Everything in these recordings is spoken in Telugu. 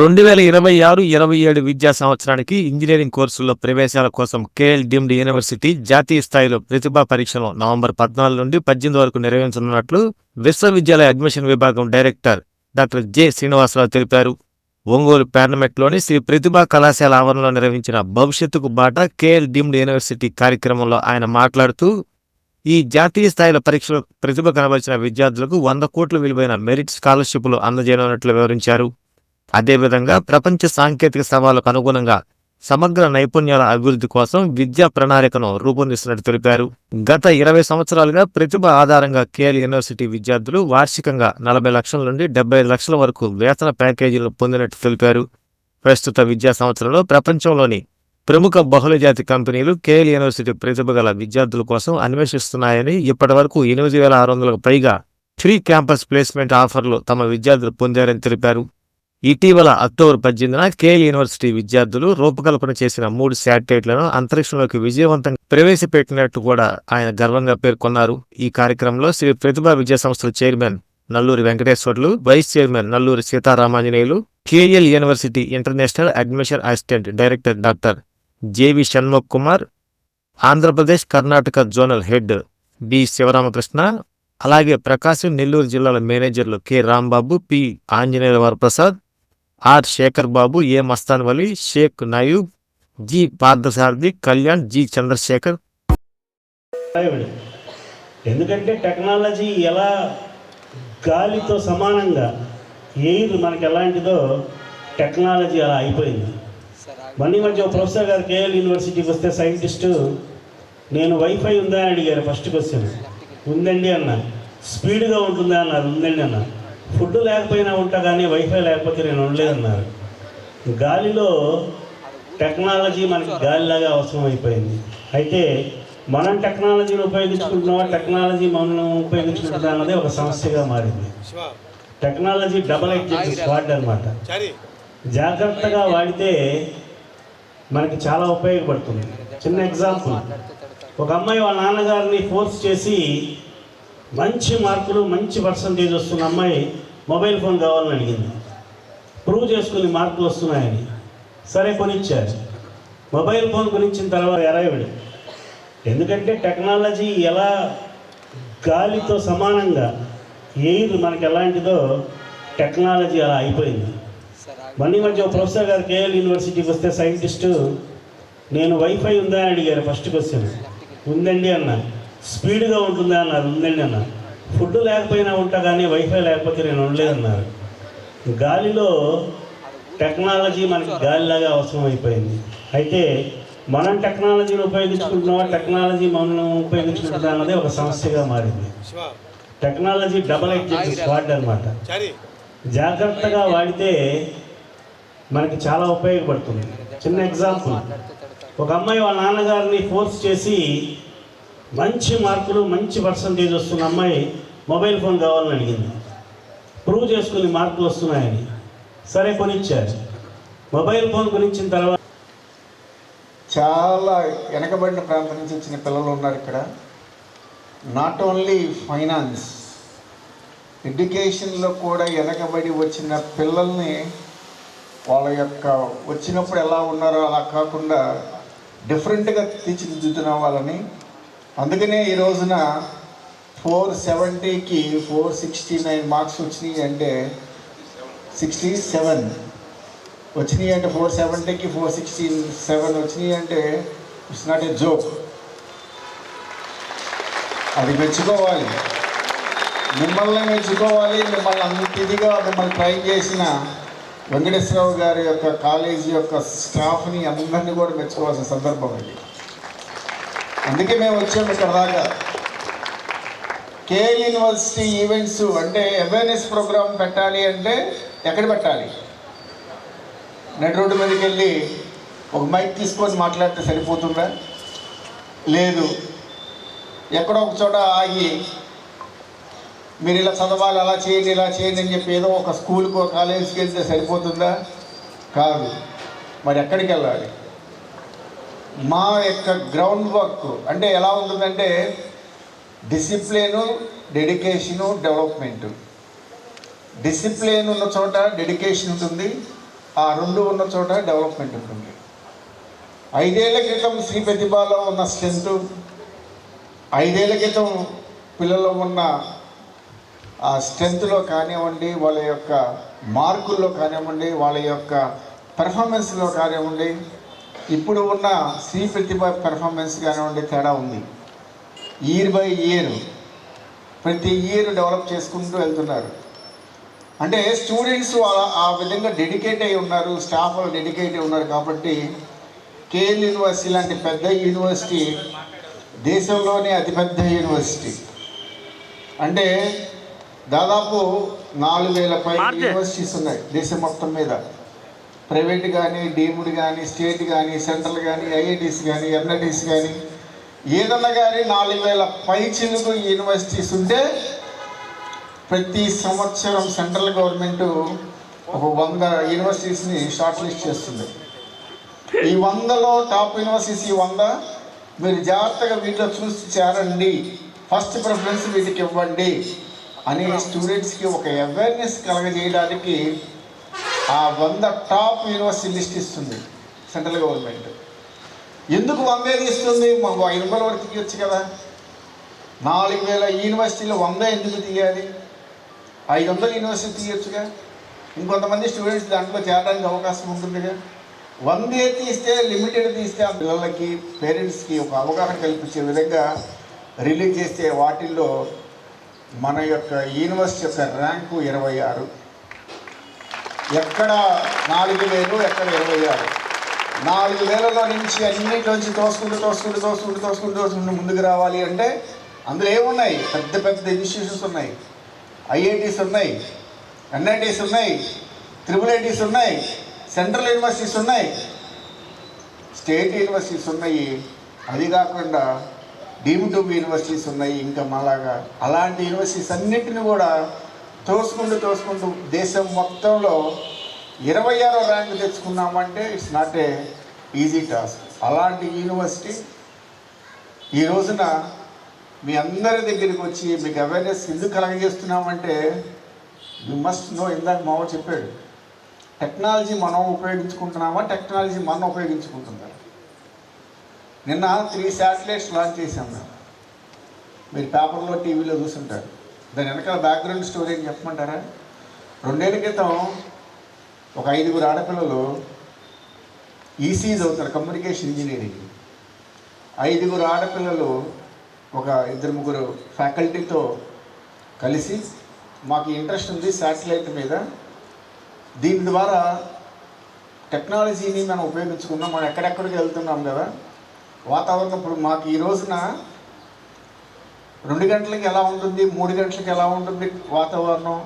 రెండు వేల ఇరవై ఆరు ఇరవై ఏడు విద్యా సంవత్సరానికి ఇంజనీరింగ్ కోర్సుల్లో ప్రవేశాల కోసం కేఎల్ డిమ్డ్ యూనివర్సిటీ జాతీయ స్థాయిలో ప్రతిభా పరీక్షను నవంబర్ పద్నాలుగు నుండి పద్దెనిమిది వరకు నిర్వహించనున్నట్లు విశ్వవిద్యాలయ అడ్మిషన్ విభాగం డైరెక్టర్ డాక్టర్ జె శ్రీనివాసరావు తెలిపారు. ఒంగోలు పార్లమెంట్లోని శ్రీ ప్రతిభా కళాశాల ఆవరణలో నిర్వహించిన భవిష్యత్తుకు బాట కేఎల్ డిమ్డ్ యూనివర్సిటీ కార్యక్రమంలో ఆయన మాట్లాడుతూ ఈ జాతీయ స్థాయిలో పరీక్షలో ప్రతిభ కనబరిచిన విద్యార్థులకు వంద కోట్ల విలువైన మెరిట్ స్కాలర్షిప్లు అందజేయనున్నట్లు వివరించారు. అదేవిధంగా ప్రపంచ సాంకేతిక సవాళ్ళకు అనుగుణంగా సమగ్ర నైపుణ్యాల అభివృద్ధి కోసం విద్యా ప్రణాళికను రూపొందిస్తున్నట్టు తెలిపారు. గత ఇరవై సంవత్సరాలుగా ప్రతిభ ఆధారంగా కేఎల్ యూనివర్సిటీ విద్యార్థులు వార్షికంగా నలభై లక్షల నుండి డెబ్బై ఐదు లక్షల వరకు వేతన ప్యాకేజీలు పొందినట్టు తెలిపారు. ప్రస్తుత విద్యా సంవత్సరంలో ప్రపంచంలోని ప్రముఖ బహుళజాతి కంపెనీలు కేఎల్ యూనివర్సిటీ ప్రతిభ గల విద్యార్థుల కోసం అన్వేషిస్తున్నాయని ఇప్పటివరకు ఎనిమిది వేల ఆరు వందలకు పైగా ఫ్రీ క్యాంపస్ ప్లేస్మెంట్ ఆఫర్లు తమ విద్యార్థులు పొందారని తెలిపారు. ఇటీవల అక్టోబర్ పద్దెనిమిదిన కేఎల్ యూనివర్సిటీ విద్యార్థులు రూపకల్పన చేసిన మూడు శాటిలైట్లను అంతరిక్షంలోకి విజయవంతంగా ప్రవేశపెట్టినట్టు కూడా ఆయన గర్వంగా పేర్కొన్నారు. ఈ కార్యక్రమంలో శ్రీ ప్రతిభా విద్యా సంస్థల chairman Nalluri Venkateswarlu vice chairman Nalluri Seetharamanjaneyulu K L university international admission assistant director doctor J V Shanmukh Kumar Andhra Pradesh Karnataka zonal head B Sivaramakrishna అలాగే ప్రకాశం నెల్లూరు జిల్లాల మేనేజర్లు K Rambabu P Anjaneya Varaprasad R Sekhar Babu A Mastan Vali Shaik Nayub G Parthasarathi Kalyan G Chandrasekhar. ఎందుకంటే టెక్నాలజీ ఎలా గాలితో సమానంగా ఎయిర్ మనకి ఎలాంటిదో టెక్నాలజీ అలా అయిపోయింది. మళ్ళీ మధ్య ప్రొఫెసర్ గారు కేఎల్ యూనివర్సిటీకి వస్తే సైంటిస్టు నేను వైఫై ఉందా? అని అడిగారు ఫస్ట్ క్వశ్చన్ ఉందండి అన్న. స్పీడ్గా ఉంటుందా? అన్నారు. ఉందండి అన్న ఫుడ్ లేకపోయినా ఉంటా కానీ వైఫై లేకపోతే నేను ఉండలేదన్నారు. గాలిలో టెక్నాలజీ మనకి గాలిలాగా అవసరం అయిపోయింది అయితే మనం టెక్నాలజీని ఉపయోగించుకుంటున్నామా టెక్నాలజీ మనం ఉపయోగించుకుంటున్నా అన్నది ఒక సమస్యగా మారింది. టెక్నాలజీ డబల్ ఎడ్జెడ్ స్వాడ్ అనమాట జాగ్రత్తగా వాడితే మనకి చాలా ఉపయోగపడుతుంది. చిన్న ఎగ్జాంపుల్. ఒక అమ్మాయి వాళ్ళ నాన్నగారిని ఫోర్స్ చేసి మంచి మార్కులు మంచి పర్సంటేజ్ వస్తున్న అమ్మాయి మొబైల్ ఫోన్ కావాలని అడిగింది. ప్రూవ్ చేసుకుని మార్కులు వస్తున్నాయని. సరే కొనిచ్చారు. మొబైల్ ఫోన్ కొనిచ్చిన తర్వాత ఎరాయిడు ఎందుకంటే టెక్నాలజీ ఎలా గాలితో సమానంగా ఎయిర్ మనకి ఎలాంటిదో టెక్నాలజీ అలా అయిపోయింది. మళ్ళీ మధ్య ఒక ప్రొఫెసర్ గారు కేఎల్ యూనివర్సిటీకి వస్తే సైంటిస్టు నేను వైఫై ఉందా? అని అడిగారు ఫస్ట్ క్వశ్చన్. ఉందండి అన్నాను స్పీడ్గా ఉంటుందా అన్నారు. ఉందండి అన్న. ఫుడ్ లేకపోయినా ఉంటా కానీ వైఫై లేకపోతే నేను ఉండలేదన్నారు గాలిలో టెక్నాలజీ మనకి గాలిలాగా అవసరం అయిపోయింది అయితే మనం టెక్నాలజీని ఉపయోగించుకుంటున్నామా? టెక్నాలజీ మనం ఉపయోగించుకుంటున్నా అన్నది ఒక సమస్యగా మారింది. టెక్నాలజీ డబల్ ఎడ్జెడ్ స్వాడ్ అనమాట జాగ్రత్తగా వాడితే మనకి చాలా ఉపయోగపడుతుంది. చిన్న ఎగ్జాంపుల్. ఒక అమ్మాయి వాళ్ళ నాన్నగారిని ఫోర్స్ చేసి మంచి మార్కులు మంచి పర్సంటేజ్ వస్తున్న అమ్మాయి మొబైల్ ఫోన్ కావాలని అడిగింది. ప్రూవ్ చేసుకుని మార్కులు వస్తున్నాయని. సరే కొనిచ్చారు. మొబైల్ ఫోన్ కొనిచ్చిన తర్వాత చాలా వెనకబడిన ప్రాంతం నుంచి వచ్చిన పిల్లలు ఉన్నారు ఇక్కడ. నాట్ ఓన్లీ ఫైనాన్స్ ఎడ్యుకేషన్లో కూడా వెనకబడి వచ్చిన పిల్లల్ని వాళ్ళ యొక్క వచ్చినప్పుడు ఎలా ఉన్నారో అలా కాకుండా డిఫరెంట్గా తీర్చిదిద్దుతున్న వాళ్ళని అందుకనే ఈ రోజున ఫోర్ సెవెంటీకి ఫోర్ సిక్స్టీ నైన్ మార్క్స్ వచ్చినాయి అంటే సిక్స్టీ సెవెన్ వచ్చినాయి అంటే ఫోర్ సెవెంటీకి ఫోర్ సిక్స్టీ సెవెన్ వచ్చినాయి అంటే ఇట్స్ నాట్ ఏ జోక్. అది మెచ్చుకోవాలి. మిమ్మల్ని మెచ్చుకోవాలి మిమ్మల్ని అంత ఇదిగా మిమ్మల్ని ట్రై చేసిన వెంకటేశ్వరరావు గారి యొక్క కాలేజీ యొక్క స్టాఫ్ని అందరినీ కూడా మెచ్చుకోవాల్సిన సందర్భం ఇది అందుకే మేము వచ్చాము ఇక్కడ దాకా. కేఎల్ యూనివర్సిటీ ఈవెంట్స్ అంటే అవేర్నెస్ ప్రోగ్రామ్ పెట్టాలి అంటే ఎక్కడ పెట్టాలి? నెట్ రోడ్డు మీదకి వెళ్ళి ఒక మైక్ తీసుకొని మాట్లాడితే సరిపోతుందా? లేదు. ఎక్కడో ఒక చోట ఆగి మీరు ఇలా చదవాలి అలా చేయండి ఇలా చేయండి అని చెప్పి ఏదో ఒక స్కూల్కో కాలేజీకి వెళ్తే సరిపోతుందా? కాదు. మరి ఎక్కడికి వెళ్ళాలి? మా యొక్క గ్రౌండ్ వర్క్ అంటే ఎలా ఉంటుందంటే డిసిప్లిను డెడికేషను డెవలప్మెంటు డిసిప్లిన్ ఉన్న చోట డెడికేషన్ ఉంటుంది. ఆ రెండు ఉన్న చోట డెవలప్మెంట్ ఉంటుంది. ఐదేళ్ళ క్రితం శ్రీ ప్రతిభలో ఉన్న స్ట్రెంత్ ఐదేళ్ళ క్రితం పిల్లల్లో ఉన్న ఆ స్ట్రెంత్లో కానివ్వండి వాళ్ళ యొక్క మార్కుల్లో కానివ్వండి వాళ్ళ యొక్క పెర్ఫార్మెన్స్లో కానివ్వండి ఇప్పుడు ఉన్న శ్రీ ప్రతిభ పెర్ఫార్మెన్స్ కానివ్వండి తేడా ఉంది. ఇయర్ బై ఇయర్ ప్రతి ఇయర్ డెవలప్ చేసుకుంటూ వెళ్తున్నారు. అంటే స్టూడెంట్స్ ఆ- ఆ విధంగా డెడికేట్ అయి ఉన్నారు స్టాఫ్ డెడికేట్ అయి ఉన్నారు కాబట్టి కేఎల్ యూనివర్సిటీ లాంటి పెద్ద యూనివర్సిటీ దేశంలోనే అతిపెద్ద యూనివర్సిటీ అంటే దాదాపు నాలుగు వేల పై యూనివర్సిటీస్ ఉన్నాయి దేశం మొత్తం మీద. ప్రైవేట్ కానీ డీమ్డ్ కానీ స్టేట్ కానీ సెంట్రల్ కానీ ఐఐటీస్ కానీ ఎన్ఐటీస్ కానీ ఏదన్నా కానీ నాలుగు వేల పై చిలుకు యూనివర్సిటీస్ ఉంటే ప్రతి సంవత్సరం సెంట్రల్ గవర్నమెంట్ ఒక వంద యూనివర్సిటీస్ని షార్ట్ లిస్ట్ చేస్తుంది. ఈ వందలో టాప్ యూనివర్సిటీస్ ఈ వంద మీరు జాగ్రత్తగా వీటిలో చూసి చేరండి. ఫస్ట్ ప్రిఫరెన్స్ వీటికి ఇవ్వండి. అని స్టూడెంట్స్కి ఒక అవేర్నెస్ కలగజేయడానికి ఆ వంద టాప్ యూనివర్సిటీ లిస్ట్ ఇస్తుంది సెంట్రల్ గవర్నమెంట్. ఎందుకు వందేది ఇస్తుంది మాకు ఐదు వందల వరకు తీయొచ్చు కదా. నాలుగు వేల యూనివర్సిటీలు వంద ఎందుకు తీయాలి? ఐదు వందల యూనివర్సిటీ తీయొచ్చుగా. ఇంకొంతమంది స్టూడెంట్స్ దాంట్లో చేరడానికి అవకాశం ఉంటుందిగా. వందే తీస్తే లిమిటెడ్ తీస్తే ఆ పిల్లలకి పేరెంట్స్కి ఒక అవగాహన కల్పించే విధంగా రిలీజ్ చేస్తే వాటిల్లో మన యొక్క యూనివర్సిటీ యొక్క ర్యాంకు ఇరవై ఆరు. ఎక్కడ నాలుగు వేలు ఎక్కడ ఇరవై ఆరు. నాలుగు వేలలో నుంచి అన్నింటిలోంచి తోసుకుంటూ తోసుకుంటూ తోసుకుంటూ తోసుకుంటూ తోసుకుంటూ ముందుకు రావాలి అంటే అందులో ఏమున్నాయి? పెద్ద పెద్ద ఇన్స్టిట్యూషన్స్ ఉన్నాయి. ఐఐటీస్ ఉన్నాయి. ఎన్ఐటీస్ ఉన్నాయి. త్రిబుల్ ఐటీస్ ఉన్నాయి. సెంట్రల్ యూనివర్సిటీస్ ఉన్నాయి. స్టేట్ యూనివర్సిటీస్ ఉన్నాయి. అది కాకుండా డీమ్ యూనివర్సిటీస్ ఉన్నాయి. ఇంకా మళ్ళాగా అలాంటి యూనివర్సిటీస్ అన్నింటిని కూడా తోసుకుంటూ తోసుకుంటూ దేశం మొత్తంలో ఇరవై ఆరో rank తెచ్చుకున్నామంటే it's not a easy task అలాంటి యూనివర్సిటీ ఈ రోజున మీ అందరి దగ్గరికి వచ్చి మీకు అవేర్నెస్ ఎందుకు కలగజేస్తున్నామంటే యూ మస్ట్ నో ఇందాక మావ చెప్పాడు. టెక్నాలజీ మనం ఉపయోగించుకుంటున్నామా? టెక్నాలజీ మనం ఉపయోగించుకుంటుందా నిన్న త్రీ శాటిలైట్స్ లాంచ్ చేశాం మేము. మీరు పేపర్లో టీవీలో చూసుంటారు. దాని వెనకాల బ్యాక్గ్రౌండ్ స్టోరీ అని చెప్పమంటారా? రెండేళ్ళ క్రితం ఒక ఐదుగురు ఆడపిల్లలు ఈసీజ్ చదువుతారు కమ్యూనికేషన్ ఇంజనీరింగ్ ఐదుగురు ఆడపిల్లలు ఒక ఇద్దరు ముగ్గురు ఫ్యాకల్టీతో కలిసి మాకు ఇంట్రెస్ట్ ఉంది శాటిలైట్ మీద. దీని ద్వారా టెక్నాలజీని మనం ఉపయోగించుకుందాం మనం ఎక్కడెక్కడికి వెళ్తున్నాం కదా. వాతావరణం ఇప్పుడు మాకు ఈ రోజున రెండు గంటలకి ఎలా ఉంటుంది? మూడు గంటలకి ఎలా ఉంటుంది వాతావరణం?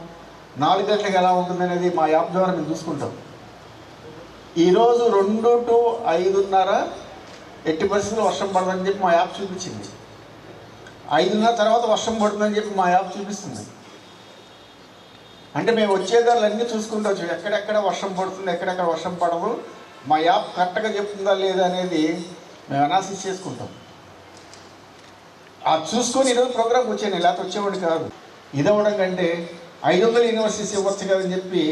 నాలుగు గంటలకు ఎలా ఉంటుంది అనేది మా యాప్ ద్వారా మేము చూసుకుంటాం. ఈరోజు రెండు టు ఐదున్నర ఎట్టి పరిస్థితులు వర్షం పడదని చెప్పి మా యాప్ చూపించింది. ఐదున్నర తర్వాత వర్షం పడుతుందని చెప్పి మా యాప్ చూపిస్తుంది. అంటే మేము వచ్చేదారులు అన్నీ చూసుకుంటాం ఎక్కడెక్కడ వర్షం పడుతుంది ఎక్కడెక్కడ వర్షం పడదు మా యాప్ కరెక్ట్గా చెప్తుందా లేదా అనేది మేము అనాలిసిస్ చేసుకుంటాం. అది చూసుకొని ఈరోజు ప్రోగ్రామ్కి వచ్చాను లేకపోతే వచ్చేవాడు కాదు. ఇది అవ్వడం కంటే ఐదు వందల యూనివర్సిటీస్ ఇవ్వచ్చు కదని చెప్పి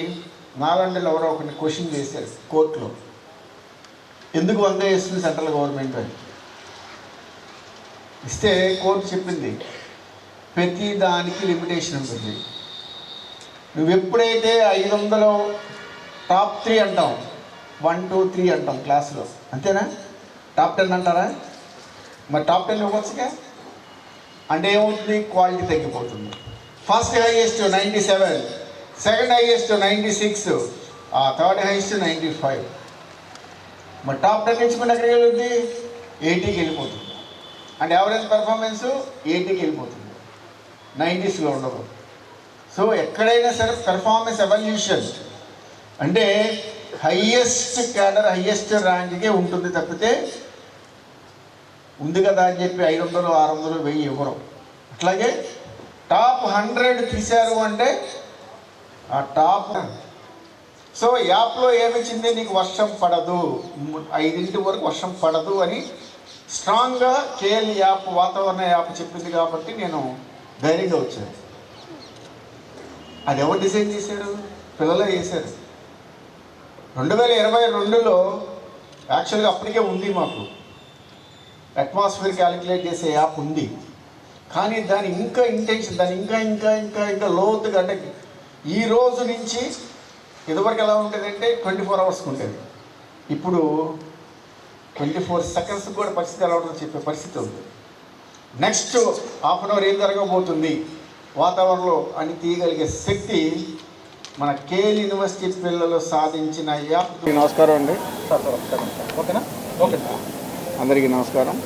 నాలండలు ఎవరో ఒకరిని క్వశ్చన్ చేశారు కోర్టులో. ఎందుకు వంద వేస్తుంది సెంట్రల్ గవర్నమెంట్ అని? ఇస్తే కోర్టు చెప్పింది ప్రతి దానికి లిమిటేషన్ ఉంటుంది. నువ్వు ఎప్పుడైతే ఐదు వందలు టాప్ త్రీ అంటాం వన్ టూ త్రీ అంటాం క్లాస్లో అంతేనా? టాప్ టెన్ అంటారా? మరి టాప్ టెన్ ఇవ్వచ్చుగా అంటే ఏమవుతుంది క్వాలిటీ తగ్గిపోతుంది. First highest ninety seven second highest ninety six third highest ninety five మరి టాప్ టెన్ ఎంచుకుని ఎక్కడికి వెళ్ళింది ఎయిటీకి వెళ్ళిపోతుంది. అంటే యావరేజ్ పెర్ఫార్మెన్స్ ఎయిటీకి వెళ్ళిపోతుంది. నైంటీస్లో ఉండదు. సో ఎక్కడైనా సరే పెర్ఫార్మెన్స్ ఎవల్యూషన్ అంటే హయ్యెస్ట్ క్యాడర్ హయ్యెస్ట్ ర్యాంక్కే ఉంటుంది తప్పితే ఉంది కదా అని చెప్పి ఐదు వందలు ఆరు వందలు వెయ్యి ఇవ్వరు అట్లాగే టాప్ హండ్రెడ్ తీశారు అంటే ఆ టాప్ సో యాప్లో ఏమిచ్చింది? నీకు వర్షం పడదు. ఐదింటి వరకు వర్షం పడదు అని స్ట్రాంగ్గా కేఎల్ యాప్ వాతావరణ యాప్ చెప్పింది కాబట్టి నేను ధైర్యంగా వచ్చాను. అది ఎవరు డిజైన్ చేశారు? పిల్లలే చేశారు. రెండు వేల ఇరవై రెండులో యాక్చువల్గా అప్పటికే ఉంది మాకు. అట్మాస్ఫియర్ క్యాలిక్యులేట్ చేసే యాప్ ఉంది. కానీ దాని ఇంకా ఇంటెన్షన్ దాని ఇంకా ఇంకా ఇంకా ఇంకా లోతుగా అంటే ఈ రోజు నుంచి ఇదివరకు ఎలా ఉంటుందంటే ట్వంటీ ఫోర్ అవర్స్కి ఉంటుంది ఇప్పుడు ట్వంటీ ఫోర్ సెకండ్స్ కూడా పరిస్థితి ఎలా ఉంటుందో చెప్పే పరిస్థితి ఉంది. నెక్స్ట్ హాఫ్ అన్ అవర్ ఏం జరగబోతుంది? వాతావరణంలో అని తీయగలిగే శక్తి మన కేఎల్ యూనివర్సిటీ పిల్లలు సాధించిన యాప్. నమస్కారం అండి. ఓకేనా? ఓకే. అందరికీ నమస్కారం.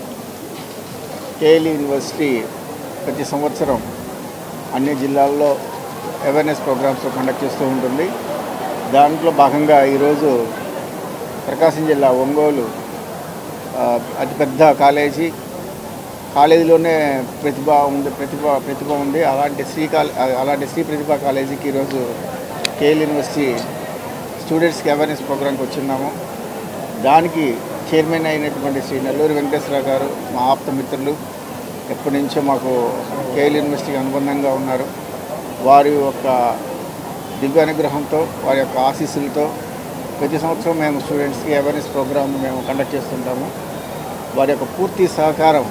కేఎల్ యూనివర్సిటీ ప్రతి సంవత్సరం అన్ని జిల్లాల్లో అవేర్నెస్ ప్రోగ్రామ్స్ కండక్ట్ చేస్తూ ఉంటుంది. దాంట్లో భాగంగా ఈరోజు ప్రకాశం జిల్లా ఒంగోలు అతిపెద్ద కాలేజీ కాలేజీలోనే ప్రతిభ ఉంది ప్రతిభ ప్రతిభ ఉంది. అలాంటి శ్రీ కాలే అలాంటి శ్రీ ప్రతిభ కాలేజీకి ఈరోజు కేఎల్ యూనివర్సిటీ స్టూడెంట్స్కి అవేర్నెస్ ప్రోగ్రామ్కి వచ్చిన్నాము. దానికి చైర్మన్ అయినటువంటి శ్రీ నెల్లూరు వెంకటేశ్వర గారు మా ఆప్త మిత్రులు ఎప్పటి నుంచో మాకు కేఎల్ యూనివర్సిటీకి అనుబంధంగా ఉన్నారు. వారి యొక్క దివ్యానుగ్రహంతో వారి యొక్క ఆశీస్సులతో ప్రతి సంవత్సరం మేము స్టూడెంట్స్కి అవేర్నెస్ ప్రోగ్రామ్ మేము కండక్ట్ చేస్తుంటాము. వారి యొక్క పూర్తి సహకారం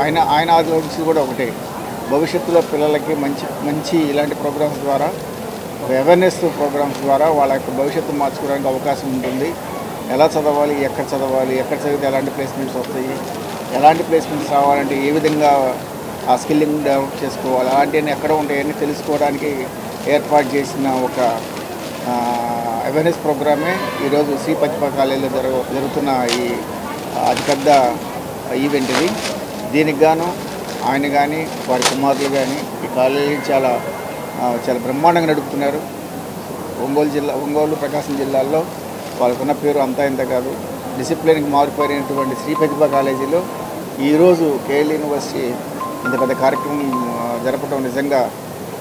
ఆయన ఆయన ఆలోచించి కూడా ఒకటే. భవిష్యత్తులో పిల్లలకి మంచి మంచి ఇలాంటి ప్రోగ్రామ్స్ ద్వారా అవేర్నెస్ ప్రోగ్రామ్స్ ద్వారా వాళ్ళ యొక్క భవిష్యత్తు మార్చుకోవడానికి అవకాశం ఉంటుంది. ఎలా చదవాలి ఎక్కడ చదవాలి ఎక్కడ చదివితే ఎలాంటి ప్లేస్మెంట్స్ వస్తాయి ఎలాంటి ప్లేస్మెంట్స్ రావాలంటే ఏ విధంగా ఆ స్కిల్లింగ్ డెవలప్ చేసుకోవాలి అలాంటివన్నీ ఎక్కడ ఉంటాయని తెలుసుకోవడానికి ఏర్పాటు చేసిన ఒక అవేర్నెస్ ప్రోగ్రామే ఈరోజు శ్రీ పతిప కాలేజీలో జరుగు జరుగుతున్న ఈ అతిపెద్ద ఈవెంట్ ఇది. దీనికి గాను ఆయన కానీ వారి కుమారులు కానీ ఈ కాలేజీ చాలా చాలా బ్రహ్మాండంగా నడుపుతున్నారు. ఒంగోలు జిల్లా ఒంగోలు ప్రకాశం జిల్లాల్లో వాళ్ళకున్న పేరు అంతా ఇంత కాదు. డిసిప్లిన్కి మారిపోయినటువంటి శ్రీ ప్రతిభ కాలేజీలో ఈరోజు కేఎల్ యూనివర్సిటీ ఇంత పెద్ద కార్యక్రమం జరపడం నిజంగా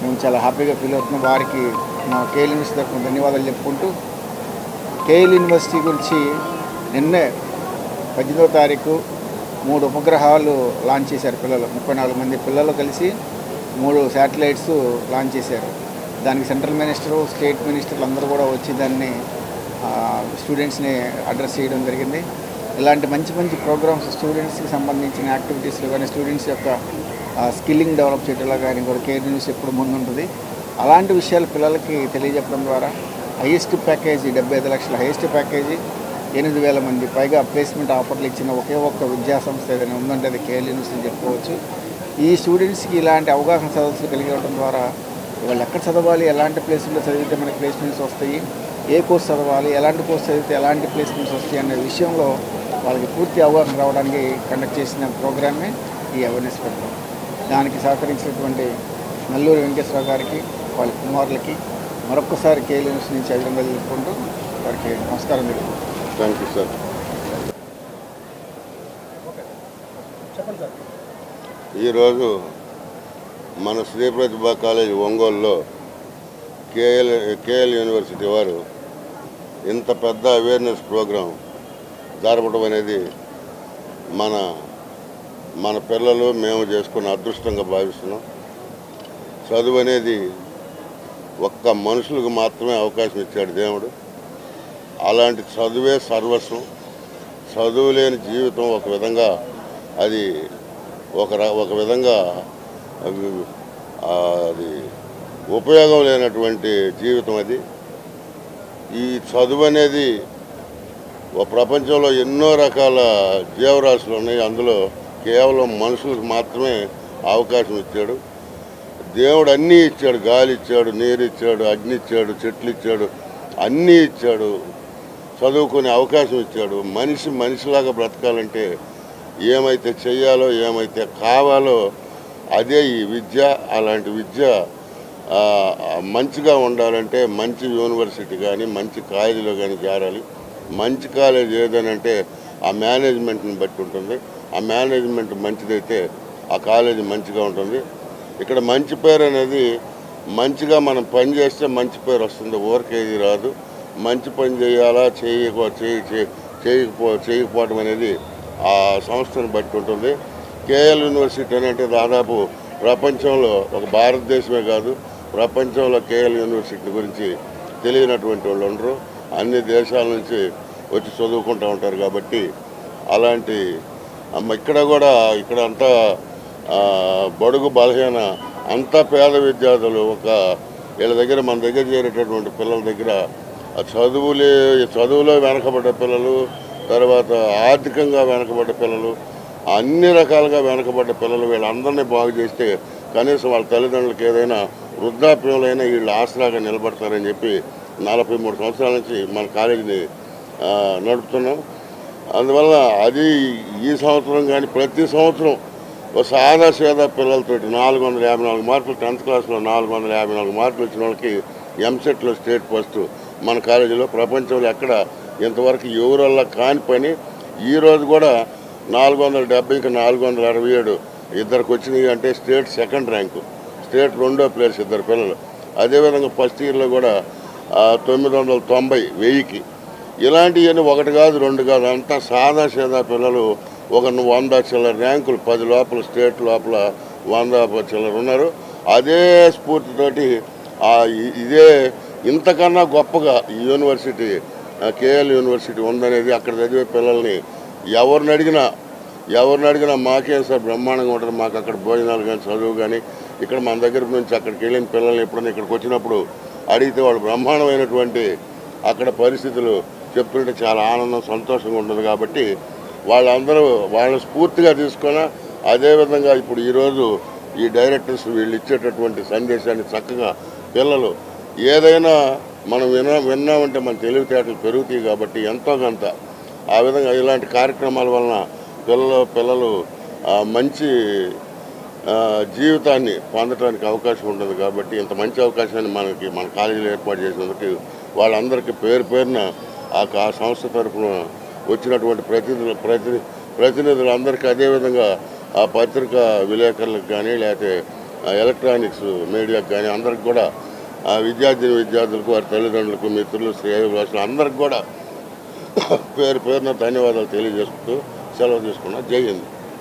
మేము చాలా హ్యాపీగా ఫీల్ అవుతున్నాం. వారికి మా కేఎల్ యూనివర్సిటీ తరఫున ధన్యవాదాలు చెప్పుకుంటూ కేఎల్ యూనివర్సిటీ గురించి నిన్నే పద్దెనిమిదో తారీఖు మూడు ఉపగ్రహాలు లాంచ్ చేశారు పిల్లలు. ముప్పై నాలుగు మంది పిల్లలు కలిసి మూడు శాటిలైట్స్ లాంచ్ చేశారు. దానికి సెంట్రల్ మినిస్టరు స్టేట్ మినిస్టర్లు అందరూ కూడా వచ్చి దాన్ని స్టూడెంట్స్ని అడ్రస్ చేయడం జరిగింది. ఇలాంటి మంచి మంచి ప్రోగ్రామ్స్ స్టూడెంట్స్కి సంబంధించిన యాక్టివిటీస్లో కానీ స్టూడెంట్స్ యొక్క స్కిల్లింగ్ డెవలప్ చేయడంలో కానీ కూడా కేర్ న్యూస్ ఎప్పుడు ముందుంటుంది. అలాంటి విషయాలు పిల్లలకి తెలియజెప్పడం ద్వారా హైయెస్ట్ ప్యాకేజీ డెబ్బై ఐదు లక్షల హైయెస్ట్ ప్యాకేజీ ఎనిమిది వేల మంది పైగా ప్లేస్మెంట్ ఆఫర్లు ఇచ్చిన ఒకే ఒక్క విద్యా సంస్థ ఏదైనా ఉందంటే అది కేఎల్ యూనివర్సిటీ అని చెప్పుకోవచ్చు. ఈ స్టూడెంట్స్కి ఇలాంటి అవగాహన సదస్సులు కలిగి ఉండటం ద్వారా వాళ్ళు ఎక్కడ చదవాలి ఎలాంటి ప్లేస్లో చదివితే మనకి ప్లేస్మెంట్స్ వస్తాయి ఏ కోర్స్ చదవాలి ఎలాంటి కోర్స్ చదివితే ఎలాంటి ప్లేస్మెంట్స్ వస్తాయి అనే విషయంలో వాళ్ళకి పూర్తి అవగాహన రావడానికి కండక్ట్ చేసిన ప్రోగ్రామే ఈ అవేర్నెస్ ప్రోగ్రామ్ దానికి సహకరించినటువంటి నల్లూరు వెంకటేశ్వర గారికి వాళ్ళ కుమారులకి మరొక్కసారి కేఎల్ యూనివర్సిటీ నుంచి అభినందనలు తెలుపుకుంటూ వారికి నమస్కారం థ్యాంక్ యూ సార్ ఈరోజు మన శ్రీ ప్రతిభా కాలేజ్ ఒంగోలులో K L K L university వారు ఇంత పెద్ద అవేర్నెస్ ప్రోగ్రాం జరపడం అనేది మన మన పిల్లలు మేము చేసుకున్న అదృష్టంగా భావిస్తున్నాం. చదువు అనేది ఒక్క మనుషులకు మాత్రమే అవకాశం ఇచ్చాడు దేవుడు. అలాంటి చదువే సర్వస్వం. చదువు లేని జీవితం ఒక విధంగా అది ఒక ర- ఒక విధంగా అది ఉపయోగం లేనటువంటి జీవితం అది. ఈ చదువు అనేది ప్రపంచంలో ఎన్నో రకాల జీవరాశులు ఉన్నాయి. అందులో కేవలం మనుషులకు మాత్రమే అవకాశం ఇచ్చాడు. దేవుడు అన్నీ ఇచ్చాడు. గాలి ఇచ్చాడు నీరు ఇచ్చాడు అగ్ని ఇచ్చాడు చెట్లు ఇచ్చాడు అన్నీ ఇచ్చాడు. చదువుకునే అవకాశం ఇచ్చాడు. మనిషి మనిషిలాగా బ్రతకాలంటే ఏమైతే చెయ్యాలో ఏమైతే కావాలో అదే ఈ విద్య. అలాంటి విద్య మంచిగా ఉండాలంటే మంచి యూనివర్సిటీ కానీ మంచి కాలేజీలో కానీ చేరాలి. మంచి కాలేజ్ ఏదనంటే ఆ మేనేజ్మెంట్ని బట్టి ఉంటుంది. ఆ మేనేజ్మెంట్ మంచిదైతే ఆ కాలేజీ మంచిగా ఉంటుంది. ఇక్కడ మంచి పేరు అనేది మంచిగా మనం పని చేస్తే మంచి పేరు వస్తుంది. ఊరికేది రాదు. మంచి పని చేయాలా చేయకో చేయి చేయకపో చేయకపోవడం అనేది ఆ సంస్థను బట్టి ఉంటుంది. కేఎల్ యూనివర్సిటీ అంటే దాదాపు ప్రపంచంలో ఒక భారతదేశమే కాదు. ప్రపంచంలో కేఎల్ యూనివర్సిటీ గురించి తెలియనటువంటి వాళ్ళు ఉండరు. అన్ని దేశాల నుంచి వచ్చి చదువుకుంటూ ఉంటారు కాబట్టి అలాంటి ఇక్కడ కూడా ఇక్కడ అంతా బడుగు బలహీన అంతా పేద విద్యార్థులు ఒక వీళ్ళ దగ్గర మన దగ్గర చేరేటటువంటి పిల్లల దగ్గర ఆ చదువులే చదువులో వెనకబడ్డ పిల్లలు తర్వాత ఆర్థికంగా వెనకబడ్డ పిల్లలు అన్ని రకాలుగా వెనకబడ్డ పిల్లలు వీళ్ళందరినీ బాగు చేస్తే కనీసం వాళ్ళ తల్లిదండ్రులకు ఏదైనా వృద్ధాప్యులైన వీళ్ళు ఆసరాగా నిలబడతారని చెప్పి నలభై మూడు సంవత్సరాల నుంచి మన కాలేజీని నడుపుతున్నాం. అందువల్ల అది ఈ సంవత్సరం కానీ ప్రతి సంవత్సరం ఒక సాదా సేదా పిల్లలతోటి నాలుగు వందల యాభై నాలుగు మార్కులు టెన్త్ క్లాస్లో నాలుగు వందల యాభై నాలుగు మార్కులు వచ్చిన వాళ్ళకి ఎంసెట్లో స్టేట్ ఫస్ట్ మన కాలేజీలో ప్రపంచంలో ఎక్కడ ఇంతవరకు ఎవరల్లా కాని పని. ఈ రోజు కూడా నాలుగు వందల డెబ్బైకి నాలుగు వందల అరవై ఏడు ఇద్దరికి వచ్చినాయి అంటే స్టేట్ సెకండ్ ర్యాంకు. స్టేట్ రెండో ప్లేస్ ఇద్దరు పిల్లలు. అదేవిధంగా ఫస్ట్ ఇయర్లో కూడా తొమ్మిది వందల తొంభై వెయ్యికి. ఇలాంటివన్నీ ఒకటి కాదు రెండు కాదు అంతా సాదా సీదా పిల్లలు ఒక వంద చిల్లర ర్యాంకులు పది లోపల స్టేట్ లోపల వంద చిల్లర ఉన్నారు. అదే స్ఫూర్తితోటి ఇదే ఇంతకన్నా గొప్పగా ఈ యూనివర్సిటీ కేఎల్ యూనివర్సిటీ ఉందనేది అక్కడ చదివే పిల్లల్ని ఎవరిని అడిగినా ఎవరిని అడిగినా మాకేం సార్ బ్రహ్మాండంగా ఉంటుంది మాకు అక్కడ భోజనాలు కానీ చదువు కానీ ఇక్కడ మన దగ్గర నుంచి అక్కడికి వెళ్ళిన పిల్లల్ని ఎప్పుడైనా ఇక్కడికి వచ్చినప్పుడు అడిగితే వాళ్ళు బ్రహ్మాండమైనటువంటి అక్కడ పరిస్థితులు చెప్తుంటే చాలా ఆనందం సంతోషంగా ఉంటుంది కాబట్టి వాళ్ళందరూ వాళ్ళని స్ఫూర్తిగా తీసుకొని అదేవిధంగా ఇప్పుడు ఈరోజు ఈ డైరెక్టర్స్ వీళ్ళు ఇచ్చేటటువంటి సందేశాన్ని చక్కగా పిల్లలు ఏదైనా మనం విన్నా విన్నామంటే మన తెలివితేటలు పెరుగుతాయి కాబట్టి ఎంతో కొంత ఆ విధంగా ఇలాంటి కార్యక్రమాల వలన పిల్లలు పిల్లలు మంచి జీవితాన్ని పొందడానికి అవకాశం ఉంటుంది కాబట్టి ఇంత మంచి అవకాశాన్ని మనకి మన కాలేజీలో ఏర్పాటు చేసినందుకు వాళ్ళందరికీ పేరు పేరున ఆ కా- సంస్థ తరఫున వచ్చినటువంటి ప్రతినిధులు ప్రతి ప్రతినిధులందరికీ అదేవిధంగా ఆ పత్రికా విలేకరులకు కానీ లేకపోతే ఎలక్ట్రానిక్స్ మీడియాకు కానీ అందరికి కూడా ఆ విద్యార్థిని విద్యార్థులకు వారి తల్లిదండ్రులకు మిత్రులు శ్రేయభిలాషులు అందరికి కూడా పేరు పేరున ధన్యవాదాలు తెలియజేస్తూ సెలవు తీసుకున్నా. జై హింద్.